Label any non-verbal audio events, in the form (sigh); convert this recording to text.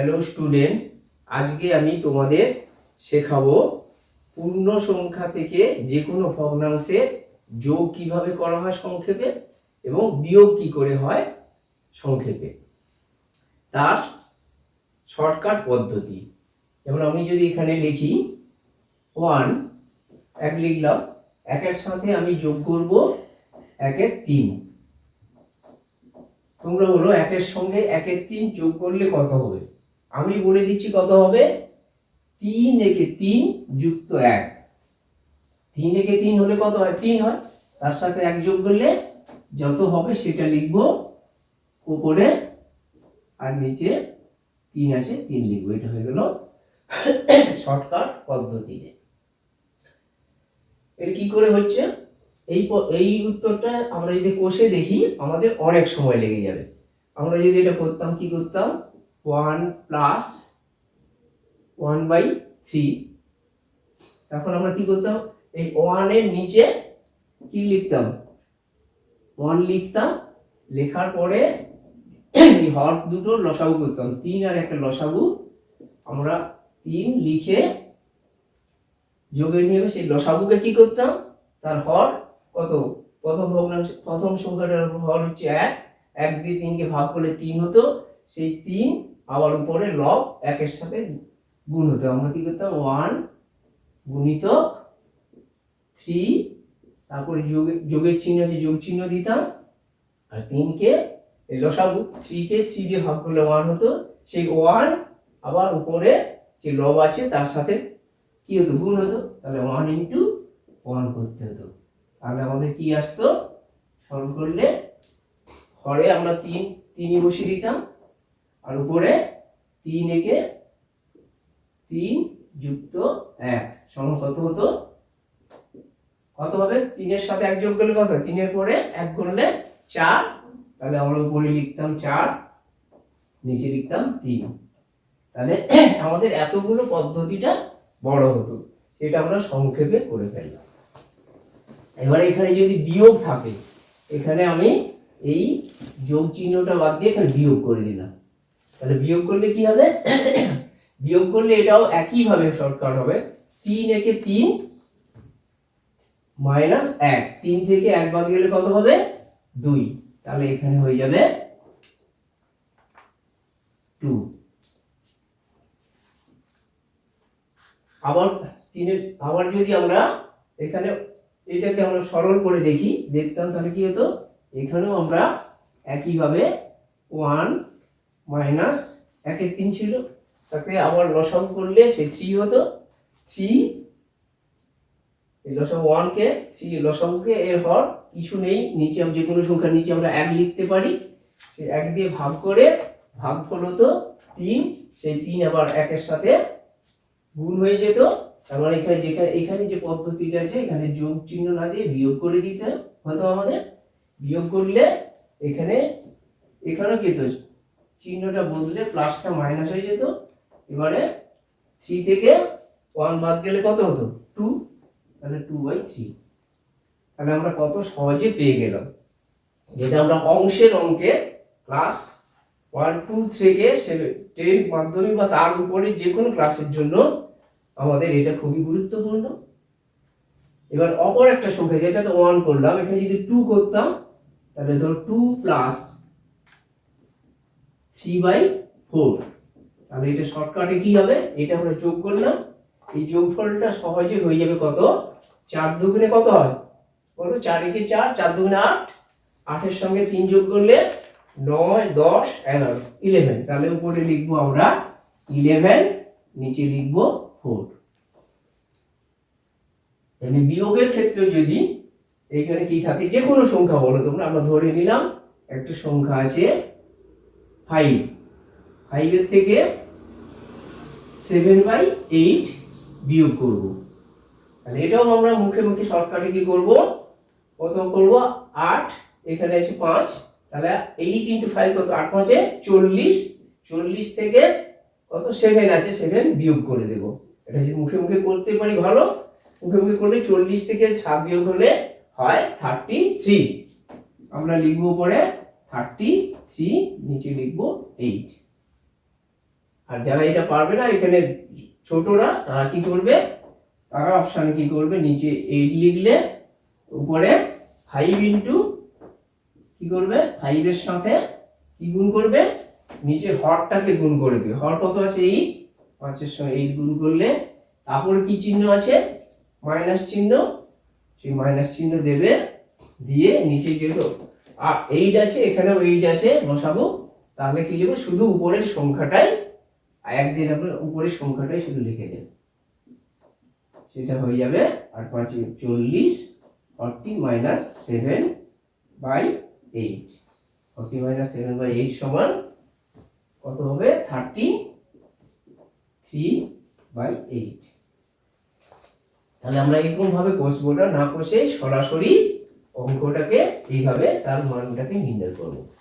Hello student আজকে আমি তোমাদের শেখাবো পূর্ণ সংখ্যা থেকে যে কোনো ভগ্নাংশের যোগ কীভাবে করা হয় সংক্ষেপে এবং বিয়োগ কি করে হয় সংক্ষেপে। তার শর্টকাট পদ্ধতি। যেমন আমি যদি এখানে লিখি ওয়ান এক লিখলাম, একের সাথে আমি যোগ করব একের তিন। তোমরা বলো একের সঙ্গে একের তিন যোগ করলে কত হবে? আমি বলে দিচ্ছি কত হবে? তিন একে তিন যুক্ত এক। তিন একে তিন হলে কত হয়? তিন হয়। তার সাথে এক যোগ করলে যত হবে সেটা লিখব উপরে আর নিচে তিন আছে, তিন লিখব। এটা হয়ে গেল (coughs) শর্টকাট পদ্ধতিতে। এটা কি করে হচ্ছে? এই এই উত্তরটা আমরা যদি কষে দেখি, আমাদের অনেক সময় লেগে যাবে। আমরা যদি এটা করতাম, কি করতাম? One plus one by three. তখন আমরা কি করতাম? এই ওয়ানের নিচে কি লিখতাম? ওয়ান লিখতাম, লেখার পরে এই হর দুটো লসাগু করতাম। তিন আর একটা লসাগু। আমরা তিন লিখে যোগের নিয়মে সেই লসাগুকে কি করতাম? তার হর কত? প্রথম ভগ্নাংশ প্রথম সংখ্যাটার হর হচ্ছে এক। এক দিয়ে তিনকে ভাগ করলে তিন হতো। সেই তিন আবার উপরে লব একের সাথে গুণ হতো আমরা কি করতাম ওয়ান গুণিত থ্রি তারপরে যোগে যোগের চিহ্ন আছে, যোগ চিহ্ন দিতাম। আর তিনকে লসাগু থ্রিকে থ্রি দিয়ে ভাগ করলে ওয়ান হতো। সেই ওয়ান আবার উপরে যে লব আছে, তার সাথে কি হতো? গুণ হতো। তাহলে ওয়ান ইন্টু ওয়ান করতে হতো। তাহলে আমাদের কি আসতো? সরল করলে হরে আমরা তিন তিনই বসিয়ে দিতাম। আর উপরে তিন একে তিন যুক্ত এক। সমান কত হতো? কত হবে? তিনের সাথে এক যোগ করলে কত? তিনের পরে এক করলে চার। তাহলে আমরা উপরে লিখতাম চার, নিচে লিখতাম তিন। তাহলে (clears throat) আমাদের এতগুলো পদ্ধতিটা বড় হতো। সেটা আমরা সংক্ষেপে করে ফেললাম। এবার এখানে যদি বিয়োগ থাকে, এখানে আমি এই যোগ চিহ্নটা বাদ দিয়ে এখানে বিয়োগ করে দিলাম। তাহলে বিয়োগ করলে কি হবে? বিয়োগ করলে এটাও একইভাবে শর্টকাট হবে। তিন একে তিন মাইনাস এক। তিন থেকে এক বাদ গেলে কত হবে? দুই। তাহলে এখানে হয়ে যাবে টু আবার তিনের আবার যদি আমরা এখানে এটাকে আমরা সরল করে দেখি, দেখতাম তাহলে কি হতো? এখানেও আমরা একইভাবে ওয়ান মাইনাস একের তিন ছিল। তাকে আবার লসাগু করলে সে থ্রি হতো। থ্রি লসাগু ওয়ানকে থ্রি লসাগুকে, এর হর কিছু নেই। নিচে যে কোনো সংখ্যার নিচে আমরা এক লিখতে পারি। সে এক দিয়ে ভাগ করে ভাগফল হতো তিন। সেই তিন আবার একের সাথে গুণ হয়ে যেত। তার মানে এখানে যেখানে এখানে যে পদ্ধতিটা আছে, এখানে যোগ চিহ্ন না দিয়ে বিয়োগ করে দিতে হতো আমাদের। বিয়োগ করলে এখানে এখানেও কি হতো? চিহ্নটা বদলে প্লাসটা মাইনাস হয়ে যেত। এবারে থ্রি থেকে ওয়ান বাদ গেলে কত হতো? টু তাহলে টু বাই থ্রি তাহলে আমরা কত সহজে পেয়ে গেলাম। যেটা আমরা অংশের অঙ্কে ক্লাস ওয়ান টু থেকে সেভেন টেন মাধ্যমিক বা তার উপরে যে কোনো ক্লাসের জন্য আমাদের এটা খুবই গুরুত্বপূর্ণ। এবার অপর একটা সংখ্যা যেটা তো ওয়ান করলাম, এখানে যদি টু করতাম, তাহলে ধরো two plus three by four. তাহলে এটা শর্টকাটে কি হবে? এটা আমরা যোগ করলাম। এই যোগফলটা সহজে হয়ে যাবে কত? চার দুগুণে কত হয়? বলো চার একে চার চার দুগুণে আট। আটের সঙ্গে তিন যোগ করলে নয়, দশ, এগারো। ইলেভেন তাহলে উপরে লিখব আমরা ইলেভেন নিচে লিখব ফোর তাহলে বিয়োগের ক্ষেত্রে যদি এখানে কি থাকে? যে কোনো সংখ্যা বলো তোমরা। আমরা ধরে নিলাম একটা সংখ্যা আছে ফাইভ ফাইভের থেকে সেভেন বাই এইট বিয়োগ করব। তাহলে এটাও আমরা মুখে মুখে শর্টকাটে কি করব? প্রথম করব আট, এখানে আছে পাঁচ। তাহলে এইট ইন্টু ফাইভ কত? আট পাঁচে চল্লিশ। চল্লিশ থেকে কত? সেভেন আছে সেভেন বিয়োগ করে দেব। এটা যদি মুখে মুখে করতে পারি ভালো। মুখে মুখে করলে চল্লিশ থেকে সাত বিয়োগ হলে হয় থার্টি থ্রি আমরা লিখব পরে থার্টি থ্রি নিচে লিখব এইট আর যারা এটা পারবে না, এখানে ছোটরা, তারা কি করবে? তারা অপশানে কি করবে? নিচে এইট লিখলে, উপরে ফাইভ ইন্টু কি করবে? ফাইভের সাথে কি গুণ করবে? নিচে হরটাকে গুণ করে দিবে। হর কত আছে? এইট পাঁচের সঙ্গে এইট গুণ করলে, তারপরে কি চিহ্ন আছে? মাইনাস চিহ্ন। সেই মাইনাস চিহ্ন দেবে, দিয়ে নিচে যেহেতু আর এইট আছে, এখানেও এইট আছে, বসাবো। তাহলে কি লিখব? শুধু উপরের সংখ্যাটাই একদিন আপনার উপরের সংখ্যাটাই শুধু লিখে দেন সেটা হয়ে যাবে আর পাঁচ চল্লিশ forty minus seven by eight forty minus seven by eight সমান কত হবে? থার্টি থ্রি বাই এইট তাহলে আমরা এরকম ভাবে কষবোটা না কষে সরাসরি অঙ্কটাকে এইভাবে তার মানটাকে নির্ণয় করব।